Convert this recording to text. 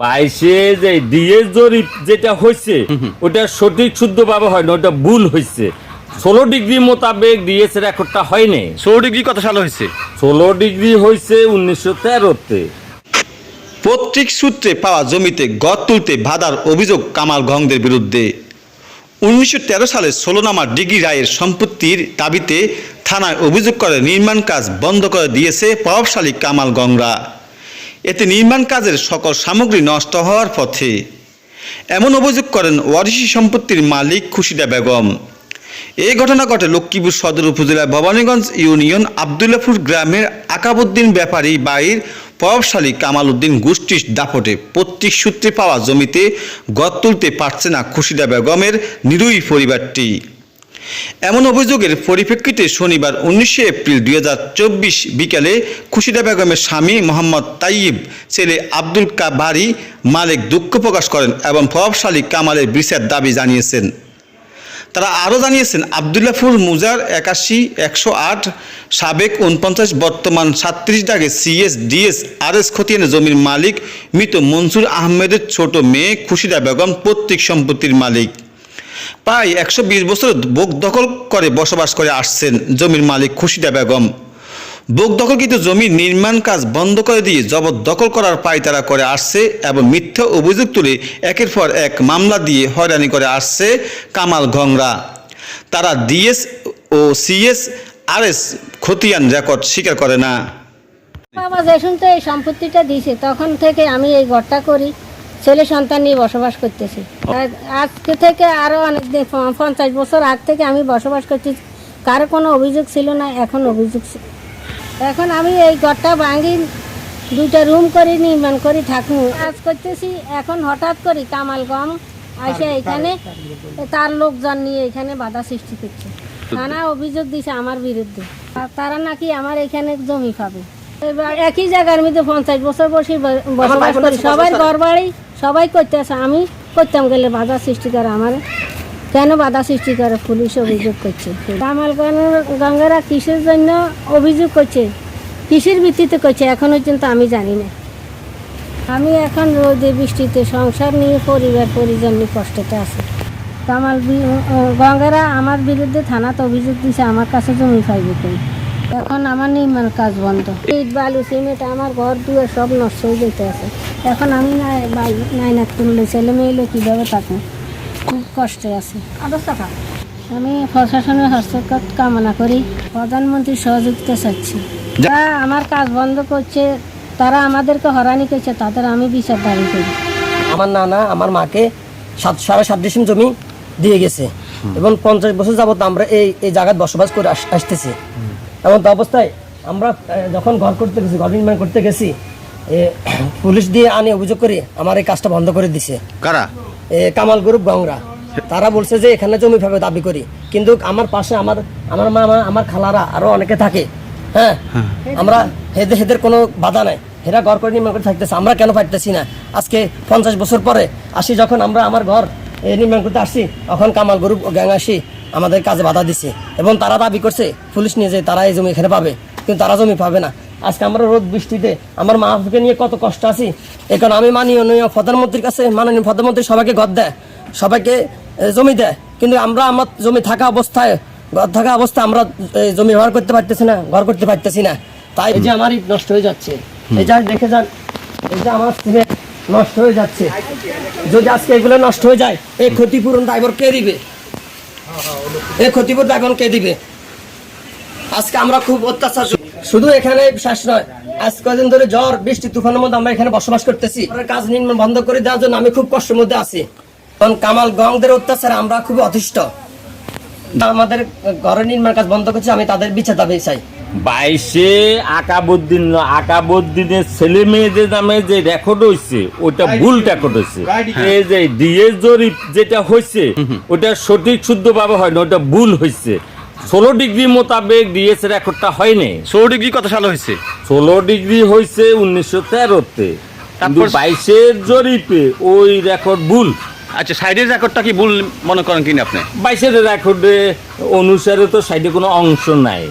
বাইশে যে ডিএস জরিপ যেটা হয়েছে ওটা সঠিক শুদ্ধ ভাবে হয় না ওটা ভুল হয়েছে ষোলো ডিগ্রি মোতাবেক ডিএস রেকর্ডটা হয়নি। ষোলো ডিগ্রি কত সালে হয়েছে ষোলো ডিগ্রি হয়েছে উনিশশো তেরোতে। পৈতৃক সূত্রে পাওয়া জমিতে গদ তুলতে বাধার অভিযোগ কামাল গংদের বিরুদ্ধে। উনিশশো তেরো সালে ষোলোনামা ডিগ্রি রায়ের সম্পত্তির দাবিতে থানায় অভিযোগ করে নির্মাণ কাজ বন্ধ করে দিয়েছে প্রভাবশালী কামাল গংরা এতে নির্মাণ কাজের সকল সামগ্রী নষ্ট হওয়ার পথে। এমন অভিযোগ করেন ওয়ারিশি সম্পত্তির মালিক খুশিদা বেগম। এই ঘটনা ঘটে লক্ষ্মীপুর সদর উপজেলার ভবানীগঞ্জ ইউনিয়ন আবদুল্লাপুর গ্রামের আকাবুদ্দিন ব্যাপারী বাড়ির প্রভাবশালী কামাল উদ্দিন গোষ্ঠীর দাপটে পৈতৃক সূত্রে পাওয়া জমিতে গদ তুলতে পারছে না খুশিদা বেগমের নিরুই পরিবারটি। এমন অভিযোগের পরিপ্রেক্ষিতে শনিবার উনিশে এপ্রিল দুই বিকেলে খুশিদা বেগমের স্বামী মোহাম্মদ তাইয়িব, ছেলে আব্দুল কাবারি মালিক দুঃখ প্রকাশ করেন এবং প্রভাবশালী কামালের বিচার দাবি জানিয়েছেন। তারা আরও জানিয়েছেন আবদুল্লাপুর মুজার একাশি, একশো আট, সাবেক উনপঞ্চাশ বর্তমান সাতত্রিশ দাগে সিএস, ডিএস আর এস খতিয়ানে জমির মালিক মৃত মনসুর আহমেদের ছোট মেয়ে খুশিদা বেগম পৈতৃক সম্পত্তির মালিক। প্রায় একশো বিশ বছর বোক দখল করে বসবাস করে আসছেন জমির মালিক খুশিদা বেগম। বোক দখলকৃত জমির নির্মাণ কাজ বন্ধ করে দিয়ে জবরদখল করার পায়তারা করে আসছে এবং মিথ্যা অভিযোগ তুলে একের পর এক মামলা দিয়ে হয়রানি করে আসছে কামাল ঘংরা। তারা ডিএস ও সিএস আর এস খতিয়ান রেকর্ড স্বীকার করে না। বাবা, যে শুনতে এই সম্পত্তিটা দিয়েছে, তখন থেকে আমি এই ঘরটা করি। ছেলে সন্তান নিয়ে বসবাস করতেছি। আজকে থেকে আরও অনেক দিন পঞ্চাশ বছর আগ থেকে আমি বসবাস করছি। কারও কোনো অভিযোগ ছিল না এখন অভিযোগ। এখন আমি এই ঘরটা ভাঙি দুইটা রুম করে নির্মাণ করি থাকুন কাজ করতেছি এখন হঠাৎ করি কামাল গম আইসে এখানে তার লোকজন নিয়ে এখানে বাধা সৃষ্টি করছে। নানা অভিযোগ দিছে আমার বিরুদ্ধে। তারা নাকি আমার এখানে জমি পাবে। এবার একই জায়গার মধ্যে পঞ্চাশ বছর বসে বসবাস করি। সবাই ঘর বাড়ি সবাই করতেছে। আমি করতাম গেলে বাধা সৃষ্টি করে আমার। কেন বাধা সৃষ্টি করে? পুলিশ অভিযোগ করছে। গঙ্গারা কিসের জন্য অভিযোগ করছে? কিসের ভিত্তিতে করছে? এখন পর্যন্ত আমি জানি না। আমি এখন রোদে বৃষ্টিতে সংসার নিয়ে পরিবার পরিজন নিয়ে কষ্টতে আছি। কামাল বি- গঙ্গারা আমার বিরুদ্ধে থানাতে অভিযোগ দিছে আমার কাছে জমি পাইবে কেন? এখন আমার নির্মাণ কাজ বন্ধ। ইট বালু সিমেন্ট আমার ঘর দুয়ার সব নষ্ট হয়ে যেতে আছে এখন আমি নাই না তুললে ছেলে মেয়েলে কীভাবে থাকব? খুব কষ্টে আছে। আমি প্রশাসনের হস্তক্ষেপ কামনা করি। প্রধানমন্ত্রীর সহযোগিতা চাচ্ছি। যারা আমার কাজ বন্ধ করছে তারা আমাদেরকে হরানি করছে তাদের আমি বিচার দাবি করি। আমার নানা আমার মাকে সাত সাড়ে সাত ডিসিম জমি দিয়ে গেছে। এবং পঞ্চাশ বছর যাবত আমরা এই এই জায়গায় বসবাস করে আস- আসতেছি। এমন তো অবস্থায় আমরা যখন ঘর করতে গেছি ঘর নির্মাণ করতে গেছি পুলিশ দিয়ে আনি অভিযোগ করে আমার এই কাজটা বন্ধ করে দিছে। কারা? এ, কামাল গ্রুপ গংরা তারা বলছে যে এখানে জমি পাবে দাবি করি। কিন্তু আমার পাশে আমার আমার মামা আমার খালারা আরও অনেকে থাকে হ্যাঁ? আমরা হেদের হেদের কোনো বাধা নাই। হেরা ঘর করে নির্মাণ করে থাকতেছে আমরা কেন পারতেছি না? আজকে পঞ্চাশ বছর পরে আসি যখন আমরা আমার ঘর নির্মাণ করতে আসছি তখন কামাল গ্রুপ গ্যাং আসি আমাদের কাজে বাধা দিছে। এবং তারা দাবি করছে, পুলিশ নিয়ে যে তারা এই জমি এখানে পাবে, কিন্তু তারা জমি পাবে না। আজকে আমরা রোদ বৃষ্টিতে আমার মা বাবাকে নিয়ে কত কষ্ট আছি। এখন আমি মাননীয় প্রধানমন্ত্রীর কাছে, মাননীয় প্রধানমন্ত্রী সবাইকে ঘর দেয়, সবাইকে জমি দেয়। কিন্তু আমরা আমার জমি থাকা অবস্থায় ঘর থাকা অবস্থায় আমরা জমি ব্যবহার করতে পারতেছি না, ঘর করতে পারতেছি না। তাই এই যে আমার ইট নষ্ট হয়ে যাচ্ছে। এই যা দেখে যান, এই যে আমার সিমেন্ট নষ্ট হয়ে যাচ্ছে। যদি আজকে এগুলো নষ্ট হয়ে যায়, এই ক্ষতিপূরণ ড্রাইভার কে দিবে? এই ক্ষতিপূরণ এখন কে দিবে? আজকে আমরা খুব অত্যাচার শুধু এখানে শ্বাস নয়, আজ কদিন ধরে জ্বর বৃষ্টি, তুফানের মধ্যে আমরা এখানে বসবাস করতেছি। কাজ নির্মাণ বন্ধ করে দেওয়ার জন্য আমি খুব কষ্টের মধ্যে আছি। কারণ কামাল গংদের অত্যাচারে আমরা খুব অতিষ্ঠ। আমাদের ঘরের নির্মাণ কাজ বন্ধ করছে, আমি তাদের বিচার দাবি চাই। বাইশে আকাবুদ্দিন আকাবুদ্দিনের ছেলে মেয়েদের নামে যে রেকর্ড হয়েছে ওটা ভুল রেকর্ড হয়েছে এই যে ডিএস জরিপ যেটা হয়েছে ওটা সঠিক শুদ্ধ ভাবে হয় না ওটা ভুল হয়েছে ষোলো ডিগ্রি মোতাবেক ডিএস রেকর্ডটা হয়নি। ষোলো ডিগ্রি কত সালে হয়েছে ষোলো ডিগ্রি হয়েছে উনিশশো তেরোতে। কিন্তু বাইশের জরিপে ওই রেকর্ড ভুল। আচ্ছা সাইডের রেকর্ডটা কি ভুল মনে করেন কিনা আপনি? বাইশের রেকর্ডে অনুসারে তো সাইডে কোনো অংশ নাই।